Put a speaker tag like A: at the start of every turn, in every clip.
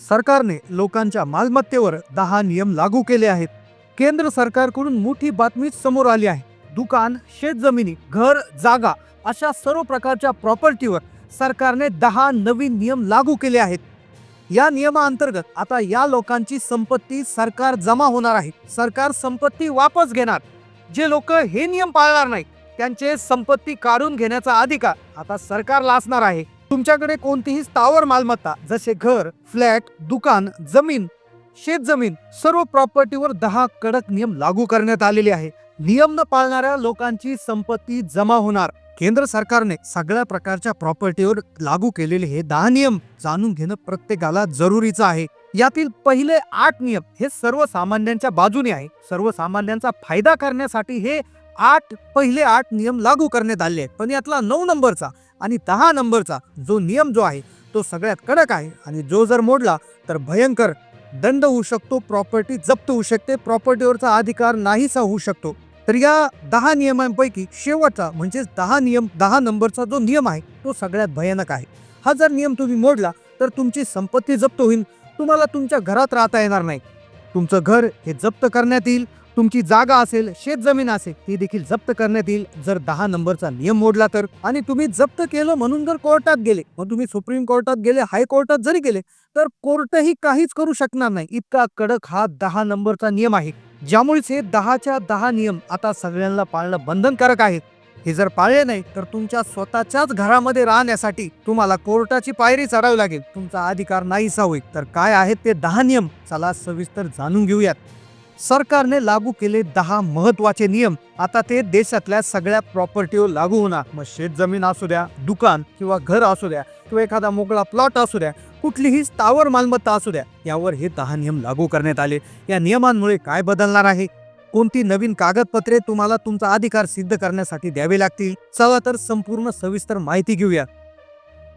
A: सरकारने लोकांच्या मालमत्तेवर दहा नियम लागू केले आहेत. केंद्र सरकारकडून मोठी बातमी समोर आली आहे. दुकान शेतजमिनी घर जागा अशा सर्व प्रकारच्या प्रॉपर्टीवर सरकारने दहा नवीन नियम लागू केले आहेत. या नियमाअंतर्गत आता या लोकांची संपत्ती सरकार जमा होणार आहे. सरकार संपत्ती वापस घेणार. जे लोक हे नियम पाळणार नाही त्यांचे संपत्ती काढून घेण्याचा अधिकार आता सरकारला असणार आहे. तुमच्याकडे कोणतीही स्थावर मालमत्ता जसे घर फ्लॅट दुकान जमीन शेतजमीन सर्व प्रॉपर्टीवर दहा कडक नियम लागू करण्यात आलेले आहे. नियम न पाळणाऱ्या लोकांची संपत्ती जमा होणार. केंद्र सरकारने सगळ्या प्रकारच्या प्रॉपर्टीवर लागू केलेले हे दहा नियम जाणून घेणं प्रत्येकाला जरुरीचं आहे. यातील पहिले आठ नियम हे सर्वसामान्यांच्या बाजूने आहे. सर्वसामान्यांचा फायदा करण्यासाठी हे आठ पहिले आठ नियम लागू करण्यात आले आहेत. पण यातला नऊ नंबरचा आणि दहा नंबरचा जो नियम जो आहे तो सगळ्यात कडक आहे. आणि जो जर मोडला तर भयंकर दंड होऊ शकतो प्रॉपर्टी जप्त होऊ शकते प्रॉपर्टीवरचा अधिकार नाहीसा होऊ शकतो. तर या दहा नियमांपैकी शेवटचा म्हणजेच दहा नियम दहा नंबरचा जो नियम आहे तो सगळ्यात भयानक आहे. हा जर नियम तुम्ही मोडला तर तुमची संपत्ती जप्त होईल. तुम्हाला तुमच्या घरात राहता येणार नाही. तुमचं घर हे जप्त करण्यात येईल. तुमची जागा असेल शेतजमीन असेल ती देखील जप्त करण्यात येईल. जर दहा नंबरचा नियम मोडला तर. आणि तुम्ही जप्त केलं म्हणून जर कोर्टात गेले मग तुम्ही सुप्रीम कोर्टात गेले हायकोर्टात जरी गेले तर कोर्टही काहीच करू शकणार नाही. इतका कडक हा दहा नंबरचा नियम आहे. ज्यामुळेच हे दहाच्या दहा नियम आता सगळ्यांना पाळणं बंधनकारक आहे. हे जर पाळले नाही तर तुमच्या स्वतःच्याच घरामध्ये राहण्यासाठी तुम्हाला कोर्टाची पायरी चढावी लागेल. तुमचा अधिकार नाहीसा होईल. तर काय आहेत ते दहा नियम? चला सविस्तर जाणून घेऊयात. सरकारने लागू केले दहा महत्त्वाचे नियम. आता ते देशातल्या सगळ्या प्रॉपर्टीवर लागू होणार. मग शेतजमीन असू द्या दुकान किंवा घर असू द्या किंवा एखादा मोकळा प्लॉट असू द्या कुठलीही स्थावर मालमत्ता असू द्या यावर हे दहा नियम लागू करण्यात आले. या नियमांमुळे काय बदलणार आहे? कोणती नवीन कागदपत्रे तुम्हाला तुमचा अधिकार सिद्ध करण्यासाठी द्यावे लागतील? चला तर संपूर्ण सविस्तर माहिती घेऊया.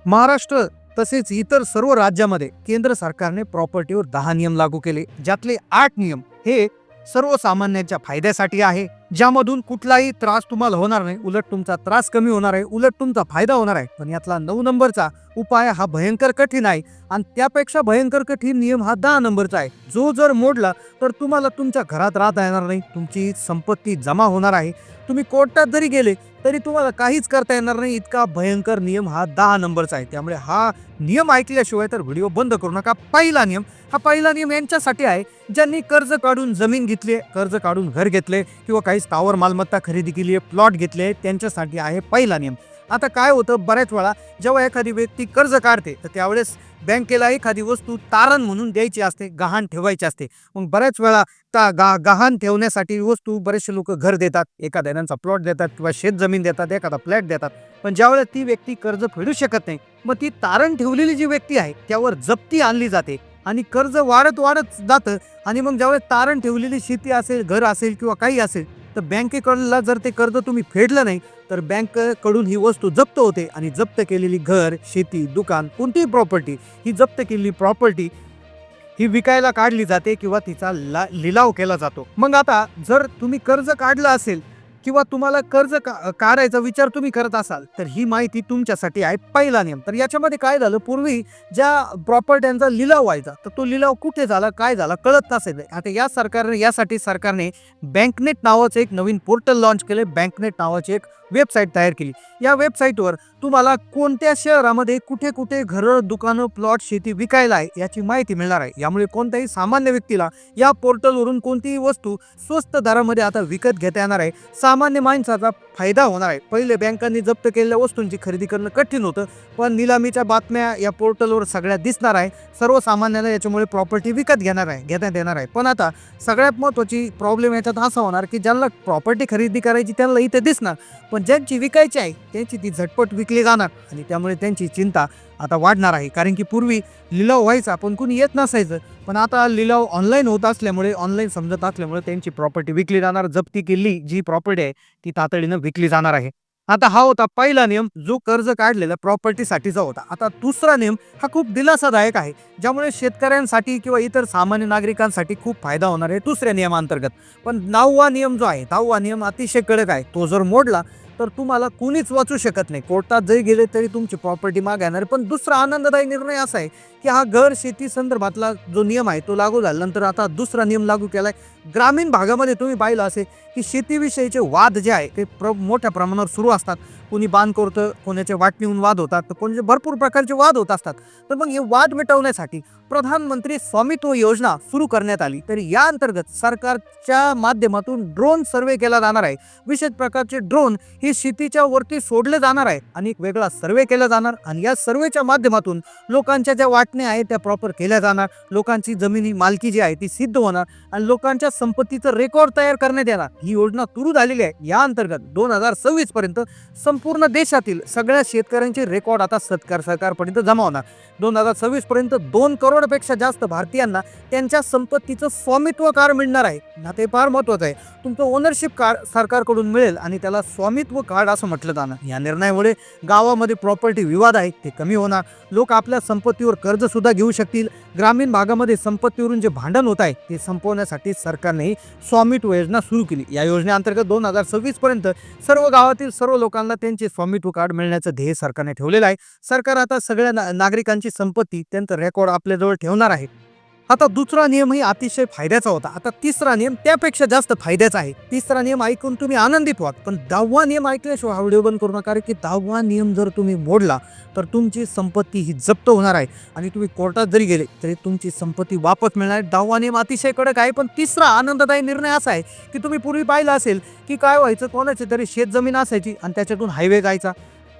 A: महाराष्ट्र तसेच इतर सर्व राज्यामध्ये केंद्र सरकारने प्रॉपर्टीवर दहा नियम लागू केले ज्यातले आठ नियम हे सर्वसामान्यांच्या फायद्यासाठी आहे ज्यामधून कुठलाही त्रास तुम्हाला होणार नाही. उलट तुमचा त्रास कमी होणार आहे उलट तुमचा फायदा होणार आहे. पण यातला नऊ नंबरचा उपाय हा भयंकर कठीण आहे आणि त्यापेक्षा भयंकर कठीण नियम हा दहा नंबरचा आहे. जो जर मोडला तर तुम्हाला तुमच्या घरात राहता येणार नाही तुमची संपत्ती जमा होणार आहे. तुम्ही कोर्टात जरी गेले तरी तुम्हाला काहीच करता येणार नाही. इतका भयंकर नियम हा दहा नंबरचा आहे. त्यामुळे हा नियम ऐकल्याशिवाय तर व्हिडिओ बंद करू नका. पहिला नियम हा पहिला नियम यांच्यासाठी आहे. ज्यांनी कर्ज काढून जमीन घेतली कर्ज काढून घर घेतले किंवा काही स्थावर मालमत्ता खरेदी केली आहे प्लॉट घेतले त्यांच्यासाठी आहे पहिला नियम. आता काय होतं बऱ्याच वेळा जेव्हा एखादी व्यक्ती कर्ज काढते तर त्यावेळेस बँकेला एखादी वस्तू तारण म्हणून द्यायची असते गहाण ठेवायची असते. मग बऱ्याच वेळा ता गा गहाण ठेवण्यासाठी वस्तू बरेचसे लोक घर देतात एखाद्या त्यांचा प्लॉट देतात किंवा शेत जमीन देतात एखादा फ्लॅट देतात. पण ज्यावेळेस ती व्यक्ती कर्ज फेडू शकत नाही मग ती तारण ठेवलेली जी व्यक्ती आहे त्यावर जप्ती आणली जाते आणि कर्ज वाढत वाढत जातं आणि मग ज्यावेळेस तारण ठेवलेली शेती असेल घर असेल किंवा काही असेल तर बँकेकडला जर ते कर्ज तुम्ही फेडलं नाही तर बँककडून ही वस्तू जप्त होते आणि जप्त केलेली घर शेती दुकान कोणतीही प्रॉपर्टी ही जप्त केलेली प्रॉपर्टी ही विकायला काढली जाते किंवा तिचा ला लिलाव केला जातो. मग आता जर तुम्ही कर्ज काढलं असेल किंवा तुम्हाला कर्ज का काढायचा विचार तुम्ही करत असाल तर ही माहिती तुमच्यासाठी आहे पहिला नियम. तर याच्यामध्ये काय झालं? पूर्वी ज्या प्रॉपर्ट्यांचा लिलाव व्हायचा तर तो लिलाव कुठे झाला काय झाला कळत नसेल आता या सरकारने यासाठी सरकारने बँकनेट नावाचं एक नवीन पोर्टल लॉन्च केले बँकनेट नावाची एक वेबसाईट तयार केली. या वेबसाईटवर तुम्हाला कोणत्या शहरामध्ये कुठे कुठे घरं दुकानं प्लॉट शेती विकायला आहे याची माहिती मिळणार आहे. यामुळे कोणत्याही सामान्य व्यक्तीला या पोर्टलवरून कोणतीही वस्तू स्वस्त दरामध्ये आता विकत घेता येणार आहे. सामान्य माणसाचा फायदा होणार आहे. पहिले बँकांनी जप्त केलेल्या वस्तूंची खरेदी करणं कठीण होतं पण निलामीच्या बातम्या या पोर्टलवर सगळ्या दिसणार आहे. सर्वसामान्यांना याच्यामुळे प्रॉपर्टी विकत घेणार आहे घेण्यात येणार आहे. पण आता सगळ्यात महत्त्वाची प्रॉब्लेम याच्यात असा होणार की ज्यांना प्रॉपर्टी खरेदी करायची त्यांना इथे दिसणार पण ज्यांची विकायची आहे त्यांची ती झटपट विक विकली जाणार. आणि त्यामुळे त्यांची चिंता आता वाढणार आहे. कारण की पूर्वी लिलाव व्हायचा पण कुणी येत नसायचं. पण आता लिलाव ऑनलाईन होत असल्यामुळे ऑनलाईन समजत असल्यामुळे त्यांची प्रॉपर्टी विकली जाणार. जप्ती केली जी प्रॉपर्टी आहे ती तातडीनं विकली जाणार आहे. आता हा होता पहिला नियम जो कर्ज काढलेला प्रॉपर्टीसाठीचा होता. आता दुसरा नियम हा खूप दिलासादायक आहे ज्यामुळे शेतकऱ्यांसाठी किंवा इतर सामान्य नागरिकांसाठी खूप फायदा होणार आहे दुसऱ्या नियमांतर्गत. पण नववा नियम जो आहे दहावा नियम अतिशय कडक आहे. तो जर मोडला तर तुम्हाला कुणीच वाचू शकत नाही. कोर्टात जरी गेले तरी तुमची प्रॉपर्टी माग येणार. पण दुसरा आनंददायी निर्णय असा आहे की हा घर शेती संदर्भातला जो नियम आहे तो लागू झाल्यानंतर आता दुसरा नियम लागू केला आहे ग्रामीण भागामध्ये तुम्ही पाहिलं असेल की शेतीविषयीचे वाद जे आहे ते प्र मोठ्या प्रमाणावर सुरू असतात. कोणी बांध करतं कोणाच्या वाटणीहून वाद होतात तर कोणाचे भरपूर प्रकारचे वाद होत असतात. तर मग हे वाद मिटवण्यासाठी प्रधानमंत्री स्वामित्व योजना सुरू करण्यात आली. तर या अंतर्गत सरकारच्या माध्यमातून ड्रोन सर्वे केला जाणार आहे. विशेष प्रकारचे ड्रोन हे शेतीच्या वरती सोडले जाणार आहे आणि एक वेगळा सर्वे केला जाणार आणि या सर्वेच्या माध्यमातून लोकांच्या ज्या वाटण्या आहेत त्या प्रॉपर केल्या जाणार. लोकांची जमिनी मालकी जी आहे ती सिद्ध होणार आणि लोकांच्या संपत्तीचं रेकॉर्ड तयार करण्यात येणार. ही योजना सुरू झालेली आहे. या अंतर्गत दोन हजार सव्वीस पर्यंत संपूर्ण देशातील सगळ्या शेतकऱ्यांचे रेकॉर्ड आता सत्कार सरकारपर्यंत जमा होणार. दोन हजार सव्वीस पर्यंत दोन करोडपेक्षा जास्त भारतीयांना त्यांच्या संपत्तीचं स्वामित्व कार्ड मिळणार आहे. ना ते फार महत्वाचं आहे. तुमचं ओनरशिप कार्ड सरकारकडून मिळेल आणि त्याला स्वामित्व कार्ड असं म्हटलं जाणार. या निर्णयामुळे गावामध्ये प्रॉपर्टी विवाद आहे ते कमी होणार. लोक आपल्या संपत्तीवर कर्ज सुद्धा घेऊ शकतील. ग्रामीण भागामध्ये संपत्तीवरून जे भांडण होत आहे ते संपवण्यासाठी सरकारने स्वामित्व योजना सुरू केली. या योजनेअंतर्गत दोन हजार सव्वीस पर्यंत सर्व गावातील सर्व लोकांना त्यांचे स्वामित्व कार्ड मिळण्याचं ध्येय सरकारने ठेवलेलं आहे. सरकार आता सगळ्या ना- नागरिकांची संपत्ती त्यांचं रेकॉर्ड आपल्याजवळ ठेवणार आहे. आता दुसरा नियमही अतिशय फायद्याचा होता. आता तिसरा नियम त्यापेक्षा जास्त फायद्याचा आहे. तिसरा नियम ऐकून तुम्ही आनंदित व्हाल. पण दहावा नियम ऐकल्याशिवाय हा व्हिडिओ बंद करू नका. कारण की दहावा नियम जर तुम्ही मोडला तर तुमची संपत्ती ही जप्त होणार आहे. आणि तुम्ही कोर्टात जरी गेले तरी तुमची संपत्ती वापस मिळणार आहे. दहावा नियम अतिशय कडक आहे पण तिसरा आनंददायी निर्णय असा आहे की तुम्ही पूर्वी पाहिलं असेल की काय व्हायचं कोणाची तरी शेतजमीन असायची आणि त्याच्यातून हायवे जायचा.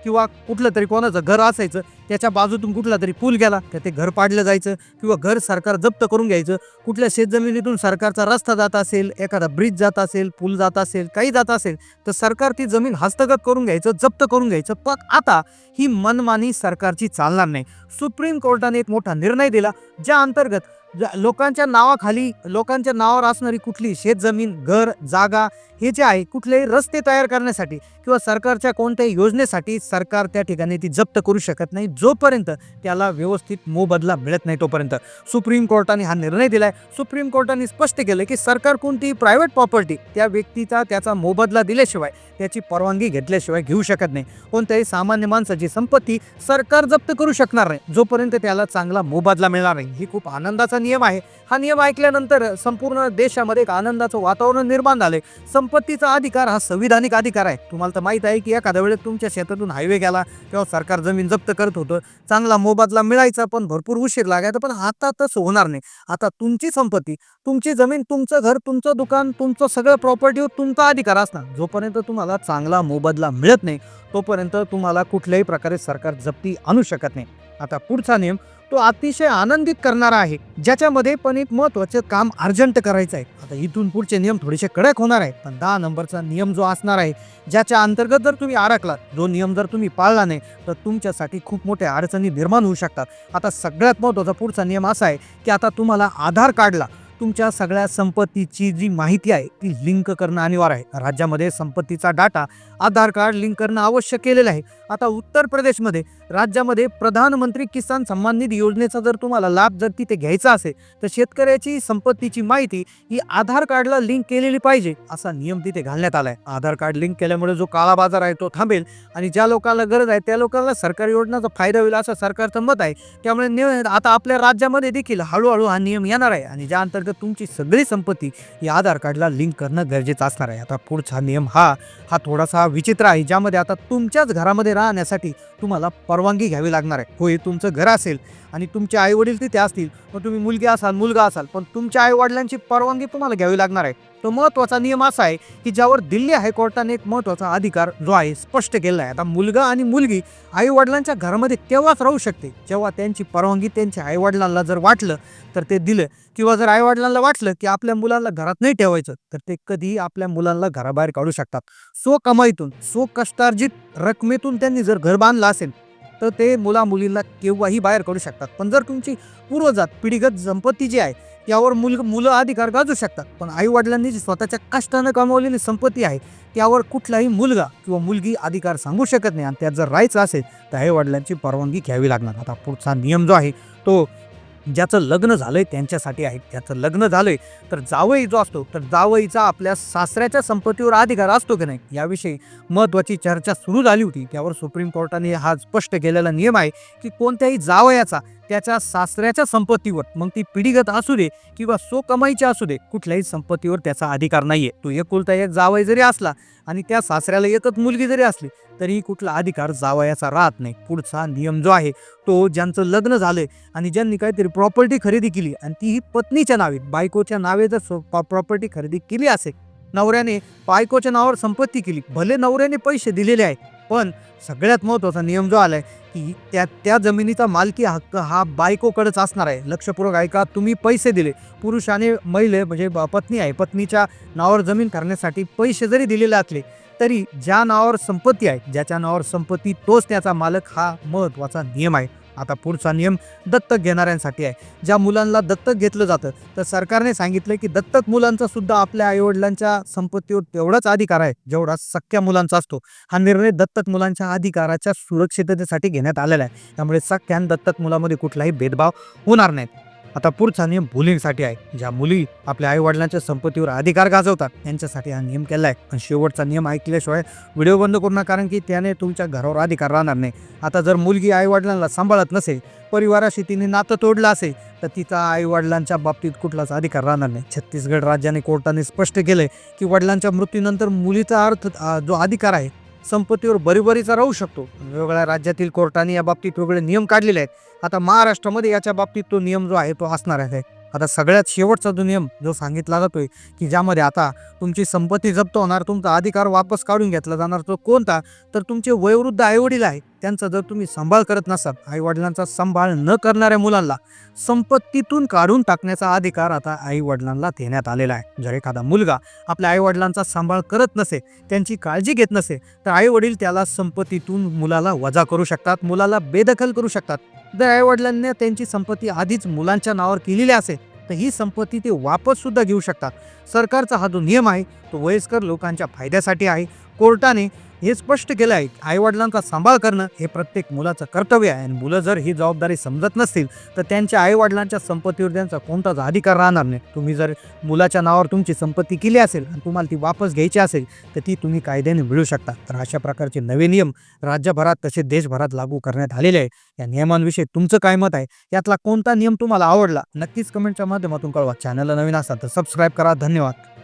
A: किंवा कुठलं तरी कोणाचं घर असायचं त्याच्या बाजूतून कुठला तरी पूल गेला तर ते घर पाडलं जायचं किंवा घर सरकार जप्त करून घ्यायचं. कुठल्या शेतजमिनीतून सरकारचा रस्ता जात असेल एखादा ब्रिज जात असेल पूल जात असेल काही जात असेल तर सरकार ती जमीन हस्तगत करून घ्यायचं जप्त करून घ्यायचं. पण आता ही मनमानी सरकारची चालणार नाही. सुप्रीम कोर्टाने एक मोठा निर्णय दिला ज्या अंतर्गत लोकांच्या नावाखाली लोकांच्या नावावर असणारी कुठली शेतजमीन घर जागा हे जे आहे कुठलेही रस्ते तयार करण्यासाठी किंवा सरकारच्या कोणत्याही योजनेसाठी सरकार त्या ठिकाणी ती जप्त करू शकत नाही. जोपर्यंत त्याला व्यवस्थित मोबदला मिळत नाही तोपर्यंत. सुप्रीम कोर्टाने हा निर्णय दिलाय. सुप्रीम कोर्टाने स्पष्ट केलं की सरकार कोणतीही प्रायव्हेट प्रॉपर्टी त्या व्यक्तीचा त्याचा मोबदला दिल्याशिवाय त्याची परवानगी घेतल्याशिवाय घेऊ शकत नाही. कोणत्याही सामान्य माणसाची संपत्ती सरकार जप्त करू शकणार नाही. जोपर्यंत त्याला चांगला मोबदला मिळणार नाही. ही खूप आनंदाचा नियम आहे. हा नियम ऐकल्यानंतर संपूर्ण देशामध्ये एक आनंदाचं वातावरण निर्माण झालंय संपत्तीचा अधिकार हा संविधानिक अधिकार आहे. तुम्हाला तर माहीत आहे की एखाद्या वेळेस तुमच्या शेतातून हायवे गेला तेव्हा सरकार जमीन जप्त करत होतं. चांगला मोबदला मिळायचा पण भरपूर उशीर लागायचा पण आता तसं होणार नाही. आता तुमची संपत्ती तुमची जमीन तुमचं घर तुमचं दुकान तुमचं सगळं प्रॉपर्टीवर तुमचा अधिकार असणार. जोपर्यंत तुम्हाला चांगला मोबदला मिळत नाही तोपर्यंत तुम्हाला कुठल्याही प्रकारे सरकार जप्ती आणू शकत नाही. आता पुढचा नियम तो अतिशय आनंदित करणारा आहे. ज्याच्यामध्ये पण एक महत्वाचं काम अर्जंट करायचं आहे. आता इथून पुढचे नियम थोडेसे कडक होणार आहे पण दहा नंबरचा नियम जो असणार आहे ज्याच्या अंतर्गत जर तुम्ही आराखलात जो नियम जर तुम्ही पाळला नाही तर तुमच्यासाठी खूप मोठ्या अडचणी निर्माण होऊ शकतात. आता सगळ्यात महत्त्वाचा पुढचा नियम असा आहे की आता तुम्हाला आधार कार्डला तुमच्या सगळ्या संपत्तीची जी माहिती आहे ती लिंक करणं अनिवार्य आहे. राज्यामध्ये संपत्तीचा डाटा आधार कार्ड लिंक करणं आवश्यक केलेलं आहे. आता उत्तर प्रदेशमध्ये राज्यामध्ये प्रधानमंत्री किसान सन्मान निधी योजनेचा जर तुम्हाला लाभ जर तिथे घ्यायचा असेल तर शेतकऱ्याची संपत्तीची माहिती ही आधार कार्डला लिंक केलेली पाहिजे असा नियम तिथे घालण्यात आला आहे आधार कार्ड लिंक केल्यामुळे जो काळा बाजार आहे तो थांबेल आणि ज्या लोकांना गरज आहे त्या लोकांना सरकारी योजनाचा फायदा होईल असं सरकारचं मत आहे. त्यामुळे निय- आता आपल्या राज्यामध्ये देखील हळूहळू हा नियम येणार आहे आणि ज्या अंतर्गत तर तुमची सगळी संपत्ती या आधार कार्डला लिंक करणं गरजेचं असणार आहे. आता पुढचा नियम हा हा थोडासा विचित्र आहे ज्यामध्ये आता तुमच्याच घरामध्ये राहण्यासाठी तुम्हाला परवानगी घ्यावी लागणार आहे. होय तुमचं घर असेल आणि तुमचे आई वडील तिथे असतील मग तुम्ही मुलगी असाल मुलगा असाल पण तुमच्या आई वडिलांची परवानगी तुम्हाला घ्यावी लागणार आहे. तो महत्त्वाचा नियम असा आहे की ज्यावर दिल्ली हायकोर्टाने एक महत्त्वाचा अधिकार जो आहे स्पष्ट केला आहे. आता मुलगा आणि मुलगी आई वडिलांच्या घरामध्ये तेव्हाच राहू शकते. जेव्हा त्यांची परवानगी त्यांच्या आई वडिलांना जर वाटलं तर ते दिलं. किंवा जर आई वडिलांना वाटलं की आपल्या मुलांना घरात नाही ठेवायचं तर ते कधीही आपल्या मुलांना घराबाहेर काढू शकतात. स्व कमाईतून स्व कष्टार्जित रकमेतून त्यांनी जर घर बांधलं असेल तर ते मुला मुलींना केव्हाही बाहेर काढू शकतात. पण जर तुमची पूर्वजात पिढीगत संपत्ती जी आहे त्यावर मुल मुलं अधिकार गाजू शकतात. पण आई वडिलांनी जी स्वतःच्या कष्टानं कमावलेली संपत्ती आहे त्यावर कुठलाही मुलगा किंवा मुलगी अधिकार सांगू शकत नाही. आणि त्यात जर राहायचं असेल तर आई वडिलांची परवानगी घ्यावी लागणार. आता पुढचा नियम जो आहे तो ज्याचं लग्न झालंय त्यांच्यासाठी आहे. ज्याचं लग्न झालंय तर जावई जो असतो तर जावईचा आपल्या सासऱ्याच्या संपत्तीवर अधिकार असतो की नाही याविषयी महत्त्वाची चर्चा सुरू झाली होती. त्यावर सुप्रीम कोर्टाने हा स्पष्ट केलेला नियम आहे की कोणत्याही जावयाचा त्याच्या सासऱ्याच्या संपत्तीवर. मग ती पिढीगत असू दे किंवा सो कमाईची असू दे कुठल्याही संपत्तीवर त्याचा अधिकार नाहीये. तो एकुलता एक जावई जरी असला आणि त्या सासऱ्याला एकच मुलगी जरी असली तरीही कुठला अधिकार जावयाचा राहत नाही. पुढचा नियम जो आहे तो ज्यांचं लग्न झालंय आणि ज्यांनी काहीतरी प्रॉपर्टी खरेदी केली आणि ती ही पत्नीच्या नावे बायकोच्या नावे जर प्रॉपर्टी खरेदी केली असेल नवऱ्याने बायकोच्या नावावर संपत्ती केली भले नवऱ्याने पैसे दिलेले आहे पण सगळ्यात महत्त्वाचा नियम जो आलाय की त्या त्या जमिनीचा मालकी हक्क हा बायकोकडेच असणार आहे. लक्षपूर्वक ऐका तुम्ही पैसे दिले. पुरुषाने महिले म्हणजे पत्नी आहे. पत्नीच्या नावावर जमीन करण्यासाठी पैसे जरी दिलेले असले तरी ज्या नावावर संपत्ती आहे ज्याच्या नावावर संपत्ती तोच त्याचा मालक हा महत्त्वाचा नियम आहे. आता पुढचा नियम दत्तक घेणाऱ्यांसाठी आहे. ज्या मुलांना दत्तक घेतलं जातं तर सरकारने सांगितलं की दत्तक मुलांचा सुद्धा आपल्या आईवडिलांच्या संपत्तीवर तेवढाच अधिकार आहे जेवढा सख्या मुलांचा असतो. हा निर्णय दत्तक मुलांच्या अधिकाराच्या सुरक्षिततेसाठी घेण्यात आलेला आहे. त्यामुळे सख्या आणि दत्तक मुलामध्ये कुठलाही भेदभाव होणार नाहीत आता पुढचा नियम मुलींसाठी आहे ज्या मुली आपल्या आईवडिलांच्या संपत्तीवर अधिकार गाजवतात त्यांच्यासाठी हा नियम केला आहे. पण शेवटचा नियम ऐकल्याशिवाय व्हिडिओ बंद करू नका कारण की त्याने तुमच्या घरावर अधिकार राहणार नाही. आता जर मुलगी आईवडिलांना सांभाळत नसेल परिवाराशी तिने नातं तोडलं असेल तर तिचा आईवडिलांच्या बाबतीत कुठलाच अधिकार राहणार नाही. छत्तीसगड राज्याने कोर्टाने स्पष्ट केलंय की वडिलांच्या मृत्यूनंतर मुलीचा अर्थ जो अधिकार आहे संपत्तीवर बरीबरीचा राहू शकतो. वेगवेगळ्या राज्यातील कोर्टाने या बाबतीत वेगळे नियम काढलेले आहेत. आता महाराष्ट्रामध्ये याच्या बाबतीत तो नियम जो आहे तो असणार आहे. आता सगळ्यात शेवटचा जो नियम जो सांगितला जातोय की ज्यामध्ये आता तुमची संपत्ती जप्त होणार तुमचा अधिकार वापस काढून घेतला जाणार तो कोणता? तर तुमचे वयोवृद्ध आईवडील आहे त्यांचा जर तुम्ही सांभाळ करत नसाल आईवडिलांचा सांभाळ न करणाऱ्या मुलांना संपत्तीतून काढून टाकण्याचा अधिकार आता आईवडिलांना देण्यात आलेला आहे. जर एखादा मुलगा आपल्या आईवडिलांचा सांभाळ करत नसे त्यांची काळजी घेत नसे तर आईवडील त्याला संपत्तीतून मुलाला वजा करू शकतात मुलाला बेदखल करू शकतात. जर आईवडिलांनी त्यांची संपत्ती आधीच मुलांच्या नावावर केलेली असेल तर ही संपत्ती ते वापस सुद्धा घेऊ शकतात. सरकारचा हा जो नियम आहे तो वयस्कर लोकांच्या फायद्यासाठी आहे. कोर्टाने हे स्पष्ट केलं आहे की आईवडिलांचा सांभाळ करणं हे प्रत्येक मुलाचं कर्तव्य आहे. आणि मुलं जर ही जबाबदारी समजत नसतील तर त्यांच्या आईवडिलांच्या संपत्तीवर त्यांचा कोणताच अधिकार राहणार नाही. तुम्ही जर मुलाच्या नावावर तुमची संपत्ती केली असेल आणि तुम्हाला ती वापस घ्यायची असेल तर ती तुम्ही कायद्याने मिळू शकता. तर अशा प्रकारचे नवे नियम राज्यभरात तसेच देशभरात लागू करण्यात आलेले आहे या नियमांविषयी तुमचं काय मत आहे? यातला कोणता नियम तुम्हाला आवडला? नक्कीच कमेंटच्या माध्यमातून कळवा. चॅनलला नवीन असाल तर सबस्क्राईब करा. धन्यवाद.